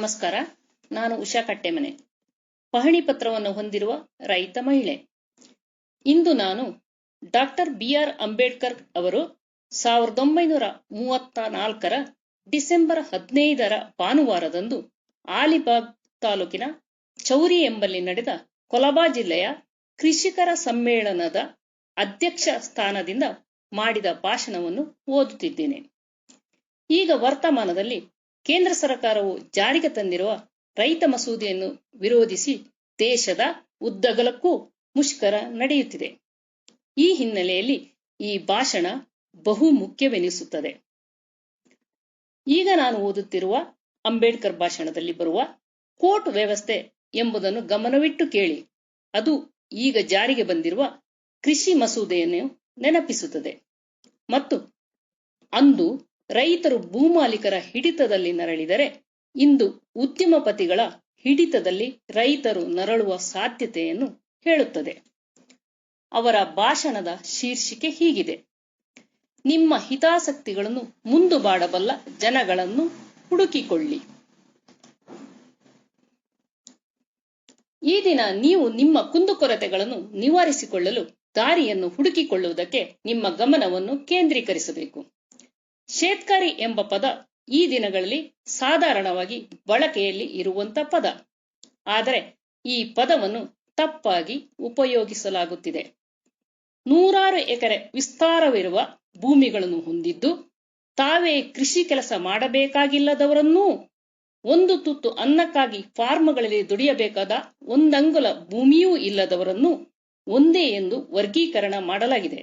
ನಮಸ್ಕಾರ. ನಾನು ಉಷಾ ಕಟ್ಟೆಮನೆ. ಪಹಣಿ ಪತ್ರವನ್ನು ಹೊಂದಿರುವ ರೈತ ಮಹಿಳೆ. ಇಂದು ನಾನು ಡಾಕ್ಟರ್ ಬಿ ಆರ್ ಅಂಬೇಡ್ಕರ್ ಅವರು ಸಾವಿರದ ಒಂಬೈನೂರ ಮೂವತ್ತ ನಾಲ್ಕರ ಡಿಸೆಂಬರ್ ಹದಿನೈದರ ಭಾನುವಾರದಂದು ಆಲಿಬಾಗ್ ತಾಲೂಕಿನ ಚೌರಿ ಎಂಬಲ್ಲಿ ನಡೆದ ಕೊಲಬಾ ಜಿಲ್ಲೆಯ ಕೃಷಿಕರ ಸಮ್ಮೇಳನದ ಅಧ್ಯಕ್ಷ ಸ್ಥಾನದಿಂದ ಮಾಡಿದ ಭಾಷಣವನ್ನು ಓದುತ್ತಿದ್ದೇನೆ. ಈಗ ವರ್ತಮಾನದಲ್ಲಿ ಕೇಂದ್ರ ಸರ್ಕಾರವು ಜಾರಿಗೆ ತಂದಿರುವ ರೈತ ಮಸೂದೆಯನ್ನು ವಿರೋಧಿಸಿ ದೇಶದ ಉದ್ದಗಲಕ್ಕೂ ಮುಷ್ಕರ ನಡೆಯುತ್ತಿದೆ. ಈ ಹಿನ್ನೆಲೆಯಲ್ಲಿ ಈ ಭಾಷಣ ಬಹು ಮುಖ್ಯವೆನಿಸುತ್ತದೆ. ಈಗ ನಾನು ಓದುತ್ತಿರುವ ಅಂಬೇಡ್ಕರ್ ಭಾಷಣದಲ್ಲಿ ಬರುವ ಕೋರ್ಟ್ ವ್ಯವಸ್ಥೆ ಎಂಬುದನ್ನು ಗಮನವಿಟ್ಟು ಕೇಳಿ. ಅದು ಈಗ ಜಾರಿಗೆ ಬಂದಿರುವ ಕೃಷಿ ಮಸೂದೆಯನ್ನು ನೆನಪಿಸುತ್ತದೆ. ಮತ್ತು ಅಂದು ರೈತರು ಭೂಮಾಲೀಕರ ಹಿಡಿತದಲ್ಲಿ ನರಳಿದರೆ, ಇಂದು ಉದ್ಯಮಪತಿಗಳ ಹಿಡಿತದಲ್ಲಿ ರೈತರು ನರಳುವ ಸಾಧ್ಯತೆಯನ್ನು ಹೇಳುತ್ತದೆ. ಅವರ ಭಾಷಣದ ಶೀರ್ಷಿಕೆ ಹೀಗಿದೆ. ನಿಮ್ಮ ಹಿತಾಸಕ್ತಿಗಳನ್ನು ಮುಂದು ಬಾಡಬಲ್ಲ ಜನಗಳನ್ನು ಹುಡುಕಿಕೊಳ್ಳಿ. ಈ ದಿನ ನೀವು ನಿಮ್ಮ ಕುಂದುಕೊರತೆಗಳನ್ನು ನಿವಾರಿಸಿಕೊಳ್ಳಲು ದಾರಿಯನ್ನು ಹುಡುಕಿಕೊಳ್ಳುವುದಕ್ಕೆ ನಿಮ್ಮ ಗಮನವನ್ನು ಕೇಂದ್ರೀಕರಿಸಬೇಕು. ಶೇತ್ಕರಿ ಎಂಬ ಪದ ಈ ದಿನಗಳಲ್ಲಿ ಸಾಧಾರಣವಾಗಿ ಬಳಕೆಯಲ್ಲಿ ಇರುವಂತ ಪದ. ಆದರೆ ಈ ಪದವನ್ನು ತಪ್ಪಾಗಿ ಉಪಯೋಗಿಸಲಾಗುತ್ತಿದೆ. ನೂರಾರು ಎಕರೆ ವಿಸ್ತಾರವಿರುವ ಭೂಮಿಗಳನ್ನು ಹೊಂದಿದ್ದು ತಾವೇ ಕೃಷಿ ಕೆಲಸ ಮಾಡಬೇಕಾಗಿಲ್ಲದವರನ್ನೂ ಒಂದು ತುತ್ತು ಅನ್ನಕ್ಕಾಗಿ ಫಾರ್ಮ್ಗಳಲ್ಲಿ ದುಡಿಯಬೇಕಾದ ಒಂದಂಗುಲ ಭೂಮಿಯೂ ಇಲ್ಲದವರನ್ನು ಒಂದೇ ಎಂದು ವರ್ಗೀಕರಣ ಮಾಡಲಾಗಿದೆ.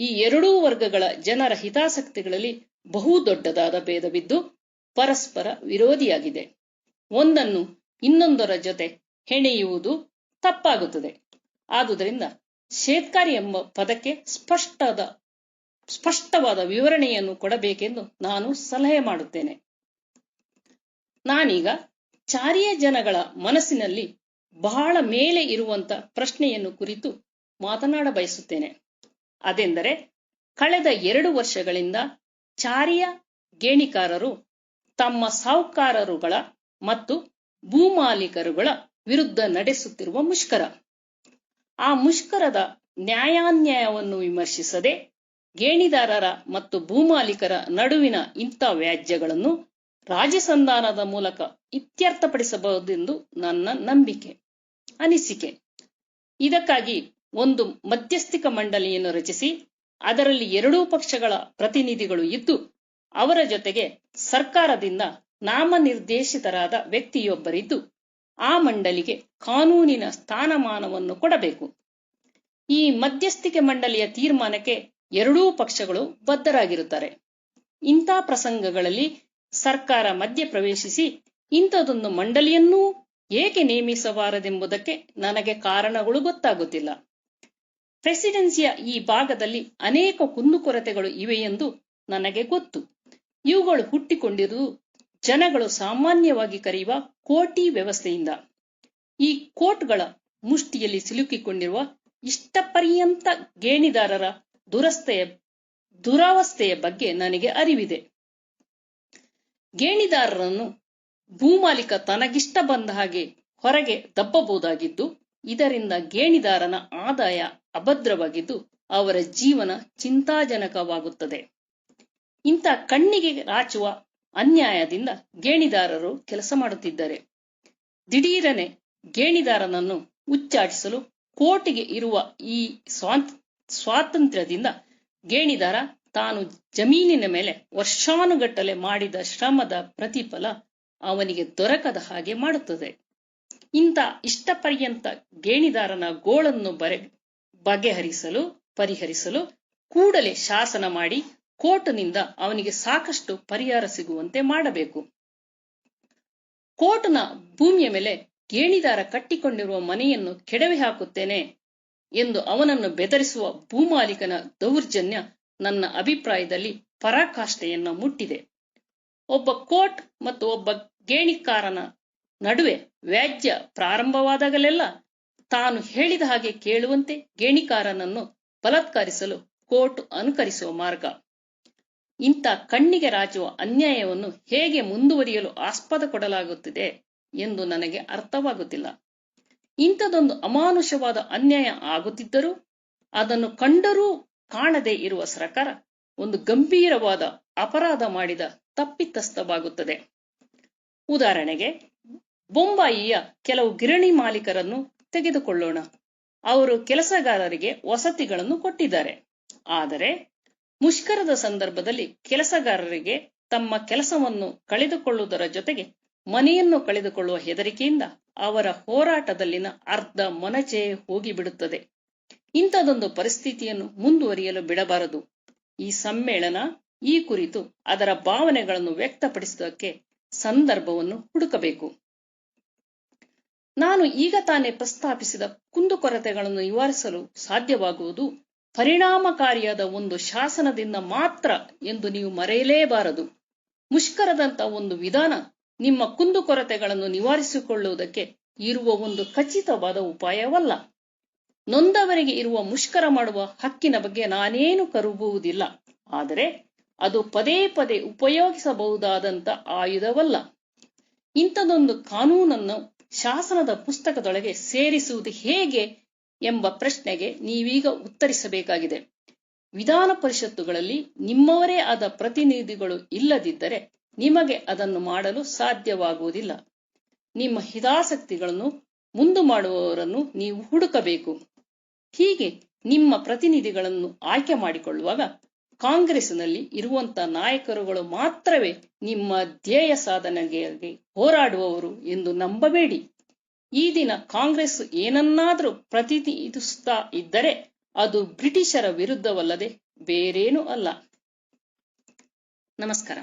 ಈ ಎರಡೂ ವರ್ಗಗಳ ಜನರ ಹಿತಾಸಕ್ತಿಗಳಲ್ಲಿ ಬಹು ದೊಡ್ಡದಾದ ಭೇದವಿದ್ದು ಪರಸ್ಪರ ವಿರೋಧಿಯಾಗಿದೆ. ಒಂದನ್ನು ಇನ್ನೊಂದರ ಜೊತೆ ಹೆಣೆಯುವುದು ತಪ್ಪಾಗುತ್ತದೆ. ಆದುದರಿಂದ ಶೇತ್ಕಾರಿ ಎಂಬ ಪದಕ್ಕೆ ಸ್ಪಷ್ಟದ, ಸ್ಪಷ್ಟವಾದ ವಿವರಣೆಯನ್ನು ಕೊಡಬೇಕೆಂದು ನಾನು ಸಲಹೆ ಮಾಡುತ್ತೇನೆ. ನಾನೀಗ ಚಾರಿಯ ಜನಗಳ ಮನಸ್ಸಿನಲ್ಲಿ ಬಹಳ ಮೇಲೆ ಇರುವಂತ ಪ್ರಶ್ನೆಯನ್ನು ಕುರಿತು ಮಾತನಾಡ ಬಯಸುತ್ತೇನೆ ಅದೆಂದರೆ ಕಳೆದ ಎರಡು ವರ್ಷಗಳಿಂದ ಚಾರಿಯ ಗೇಣಿಕಾರರು ತಮ್ಮ ಸಾಹುಕಾರರುಗಳ ಮತ್ತು ಭೂಮಾಲೀಕರುಗಳ ವಿರುದ್ಧ ನಡೆಸುತ್ತಿರುವ ಮುಷ್ಕರ. ಆ ಮುಷ್ಕರದ ನ್ಯಾಯಾನ್ಯಾಯವನ್ನು ವಿಮರ್ಶಿಸದೆ ಗೇಣಿದಾರರ ಮತ್ತು ಭೂಮಾಲೀಕರ ನಡುವಿನ ಇಂಥ ವ್ಯಾಜ್ಯಗಳನ್ನು ರಾಜಸಂಧಾನದ ಮೂಲಕ ಇತ್ಯರ್ಥಪಡಿಸಬಹುದೆಂದು ನನ್ನ ನಂಬಿಕೆ, ಅನಿಸಿಕೆ. ಇದಕ್ಕಾಗಿ ಒಂದು ಮಧ್ಯಸ್ಥಿಕ ಮಂಡಳಿಯನ್ನು ರಚಿಸಿ, ಅದರಲ್ಲಿ ಎರಡೂ ಪಕ್ಷಗಳ ಪ್ರತಿನಿಧಿಗಳು ಇದ್ದು, ಅವರ ಜೊತೆಗೆ ಸರ್ಕಾರದಿಂದ ನಾಮನಿರ್ದೇಶಿತರಾದ ವ್ಯಕ್ತಿಯೊಬ್ಬರಿದ್ದು, ಆ ಮಂಡಳಿಗೆ ಕಾನೂನಿನ ಸ್ಥಾನಮಾನವನ್ನು ಕೊಡಬೇಕು. ಈ ಮಧ್ಯಸ್ಥಿಕೆ ಮಂಡಳಿಯ ತೀರ್ಮಾನಕ್ಕೆ ಎರಡೂ ಪಕ್ಷಗಳು ಬದ್ಧರಾಗಿರುತ್ತಾರೆ. ಇಂಥ ಪ್ರಸಂಗಗಳಲ್ಲಿ ಸರ್ಕಾರ ಮಧ್ಯ ಪ್ರವೇಶಿಸಿ ಇಂಥದೊಂದು ಮಂಡಳಿಯನ್ನೂ ಏಕೆ ನೇಮಿಸಬಾರದೆಂಬುದಕ್ಕೆ ನನಗೆ ಕಾರಣಗಳು ಗೊತ್ತಾಗುತ್ತಿಲ್ಲ. ಪ್ರೆಸಿಡೆನ್ಸಿಯ ಈ ಭಾಗದಲ್ಲಿ ಅನೇಕ ಕುಂದುಕೊರತೆಗಳು ಇವೆ ಎಂದು ನನಗೆ ಗೊತ್ತು. ಇವುಗಳು ಹುಟ್ಟಿಕೊಂಡಿರುವುದು ಜನಗಳು ಸಾಮಾನ್ಯವಾಗಿ ಕರೆಯುವ ಕೋಟಿ ವ್ಯವಸ್ಥೆಯಿಂದ. ಈ ಕೋಟ್ಗಳ ಮುಷ್ಟಿಯಲ್ಲಿ ಸಿಲುಕಿಕೊಂಡಿರುವ ಇಷ್ಟಪರ್ಯಂತ ಗೇಣಿದಾರರ ದುರಸ್ತೆಯ ದುರವಸ್ಥೆಯ ಬಗ್ಗೆ ನನಗೆ ಅರಿವಿದೆ. ಗೇಣಿದಾರರನ್ನು ಭೂಮಾಲೀಕ ತನಗಿಷ್ಟ ಬಂದ ಹಾಗೆ ಹೊರಗೆ ದಬ್ಬಬಹುದಾಗಿದ್ದು, ಇದರಿಂದ ಗೇಣಿದಾರನ ಆದಾಯ ಅಭದ್ರವಾಗಿದ್ದು ಅವರ ಜೀವನ ಚಿಂತಾಜನಕವಾಗುತ್ತದೆ. ಇಂಥ ಕಣ್ಣಿಗೆ ರಾಚುವ ಅನ್ಯಾಯದಿಂದ ಗೇಣಿದಾರರು ಕೆಲಸ ಮಾಡುತ್ತಿದ್ದಾರೆ. ದಿಢೀರನೆ ಗೇಣಿದಾರನನ್ನು ಉಚ್ಚಾಟಿಸಲು ಕೋಟಿಗೆ ಇರುವ ಈ ಸ್ವಾಂತ್ ಸ್ವಾತಂತ್ರ್ಯದಿಂದ ಗೇಣಿದಾರ ತಾನು ಜಮೀನಿನ ಮೇಲೆ ವರ್ಷಾನುಗಟ್ಟಲೆ ಮಾಡಿದ ಶ್ರಮದ ಪ್ರತಿಫಲ ಅವನಿಗೆ ದೊರಕದ ಹಾಗೆ ಮಾಡುತ್ತದೆ. ಇಂಥ ಇಷ್ಟಪರ್ಯಂತ ಗೇಣಿದಾರನ ಗೋಳನ್ನು ಬರೆ ಬಗೆಹರಿಸಲು, ಪರಿಹರಿಸಲು ಕೂಡಲೇ ಶಾಸನ ಮಾಡಿ ಕೋರ್ಟ್ನಿಂದ ಅವನಿಗೆ ಸಾಕಷ್ಟು ಪರಿಹಾರ ಸಿಗುವಂತೆ ಮಾಡಬೇಕು. ಕೋರ್ಟ್ನ ಭೂಮಿಯ ಮೇಲೆ ಗೇಣಿದಾರ ಕಟ್ಟಿಕೊಂಡಿರುವ ಮನೆಯನ್ನು ಕೆಡವಿ ಹಾಕುತ್ತೇನೆ ಎಂದು ಅವನನ್ನು ಬೆದರಿಸುವ ಭೂಮಾಲೀಕನ ದೌರ್ಜನ್ಯ ನನ್ನ ಅಭಿಪ್ರಾಯದಲ್ಲಿ ಪರಾಕಾಷ್ಠೆಯನ್ನ ಮುಟ್ಟಿದೆ. ಒಬ್ಬ ಕೋರ್ಟ್ ಮತ್ತು ಒಬ್ಬ ಗೇಣಿಕಾರನ ನಡುವೆ ವ್ಯಾಜ್ಯ ಪ್ರಾರಂಭವಾದಾಗಲೆಲ್ಲ ತಾನು ಹೇಳಿದ ಹಾಗೆ ಕೇಳುವಂತೆ ಗೇಣಿಕಾರನನ್ನು ಬಲಾತ್ಕರಿಸಲು ಕೋರ್ಟ್ ಅನುಕರಿಸುವ ಮಾರ್ಗ. ಇಂಥ ಕಣ್ಣಿಗೆ ರಾಜುವ ಅನ್ಯಾಯವನ್ನು ಹೇಗೆ ಮುಂದುವರಿಯಲು ಆಸ್ಪದ ಕೊಡಲಾಗುತ್ತಿದೆ ಎಂದು ನನಗೆ ಅರ್ಥವಾಗುತ್ತಿಲ್ಲ. ಇಂಥದೊಂದು ಅಮಾನುಷವಾದ ಅನ್ಯಾಯ ಆಗುತ್ತಿದ್ದರೂ ಅದನ್ನು ಕಂಡರೂ ಕಾಣದೇ ಇರುವ ಸರ್ಕಾರ ಒಂದು ಗಂಭೀರವಾದ ಅಪರಾಧ ಮಾಡಿದ ತಪ್ಪಿತಸ್ಥವಾಗುತ್ತದೆ. ಉದಾಹರಣೆಗೆ, ಬೊಂಬಾಯಿಯ ಕೆಲವು ಗಿರಣಿ ಮಾಲೀಕರನ್ನು ತೆಗೆದುಕೊಳ್ಳೋಣ. ಅವರು ಕೆಲಸಗಾರರಿಗೆ ವಸತಿಗಳನ್ನು ಕೊಟ್ಟಿದ್ದಾರೆ. ಆದರೆ ಮುಷ್ಕರದ ಸಂದರ್ಭದಲ್ಲಿ ಕೆಲಸಗಾರರಿಗೆ ತಮ್ಮ ಕೆಲಸವನ್ನು ಕಳೆದುಕೊಳ್ಳುವುದರ ಜೊತೆಗೆ ಮನೆಯನ್ನು ಕಳೆದುಕೊಳ್ಳುವ ಹೆದರಿಕೆಯಿಂದ ಅವರ ಹೋರಾಟದಲ್ಲಿನ ಅರ್ಧ ಮೊನಚೆ ಹೋಗಿಬಿಡುತ್ತದೆ. ಇಂಥದೊಂದು ಪರಿಸ್ಥಿತಿಯನ್ನು ಮುಂದುವರಿಯಲು ಬಿಡಬಾರದು. ಈ ಸಮ್ಮೇಳನ ಈ ಕುರಿತು ಅದರ ಭಾವನೆಗಳನ್ನು ವ್ಯಕ್ತಪಡಿಸುವುದಕ್ಕೆ ಸಂದರ್ಭವನ್ನು ಹುಡುಕಬೇಕು. ನಾನು ಈಗ ತಾನೇ ಪ್ರಸ್ತಾಪಿಸಿದ ಕುಂದುಕೊರತೆಗಳನ್ನು ನಿವಾರಿಸಲು ಸಾಧ್ಯವಾಗುವುದು ಪರಿಣಾಮಕಾರಿಯಾದ ಒಂದು ಶಾಸನದಿಂದ ಮಾತ್ರ ಎಂದು ನೀವು ಮರೆಯಲೇಬಾರದು. ಮುಷ್ಕರದಂತ ಒಂದು ವಿಧಾನ ನಿಮ್ಮ ಕುಂದುಕೊರತೆಗಳನ್ನು ನಿವಾರಿಸಿಕೊಳ್ಳುವುದಕ್ಕೆ ಇರುವ ಒಂದು ಖಚಿತವಾದ ಉಪಾಯವಲ್ಲ. ನೊಂದವರಿಗೆ ಇರುವ ಮುಷ್ಕರ ಮಾಡುವ ಹಕ್ಕಿನ ಬಗ್ಗೆ ನಾನೇನು ಕರುಬುವುದಿಲ್ಲ ಆದರೆ ಅದು ಪದೇ ಪದೇ ಉಪಯೋಗಿಸಬಹುದಾದಂತ ಆಯುಧವಲ್ಲ. ಇಂಥದೊಂದು ಕಾನೂನನ್ನು ಶಾಸನದ ಪುಸ್ತಕದೊಳಗೆ ಸೇರಿಸುವುದು ಹೇಗೆ ಎಂಬ ಪ್ರಶ್ನೆಗೆ ನೀವೀಗ ಉತ್ತರಿಸಬೇಕಾಗಿದೆ. ವಿಧಾನ ಪರಿಷತ್ತುಗಳಲ್ಲಿ ನಿಮ್ಮವರೇ ಆದ ಪ್ರತಿನಿಧಿಗಳು ಇಲ್ಲದಿದ್ದರೆ ನಿಮಗೆ ಅದನ್ನು ಮಾಡಲು ಸಾಧ್ಯವಾಗುವುದಿಲ್ಲ. ನಿಮ್ಮ ಹಿತಾಸಕ್ತಿಗಳನ್ನು ಮುಂದು ಮಾಡುವವರನ್ನು ನೀವು ಹುಡುಕಬೇಕು. ಹೀಗೆ ನಿಮ್ಮ ಪ್ರತಿನಿಧಿಗಳನ್ನು ಆಯ್ಕೆ ಮಾಡಿಕೊಳ್ಳುವಾಗ ಕಾಂಗ್ರೆಸ್ನಲ್ಲಿ ಇರುವಂತ ನಾಯಕರುಗಳು ಮಾತ್ರವೇ ನಿಮ್ಮ ಧ್ಯೇಯ ಸಾಧನೆಗೆ ಹೋರಾಡುವವರು ಎಂದು ನಂಬಬೇಡಿ. ಈ ದಿನ ಕಾಂಗ್ರೆಸ್ ಏನನ್ನಾದರೂ ಪ್ರತಿನಿಧಿಸುತ್ತಾ ಇದ್ದರೆ ಅದು ಬ್ರಿಟಿಷರ ವಿರುದ್ಧವಲ್ಲದೆ ಬೇರೇನೂ ಅಲ್ಲ. ನಮಸ್ಕಾರ.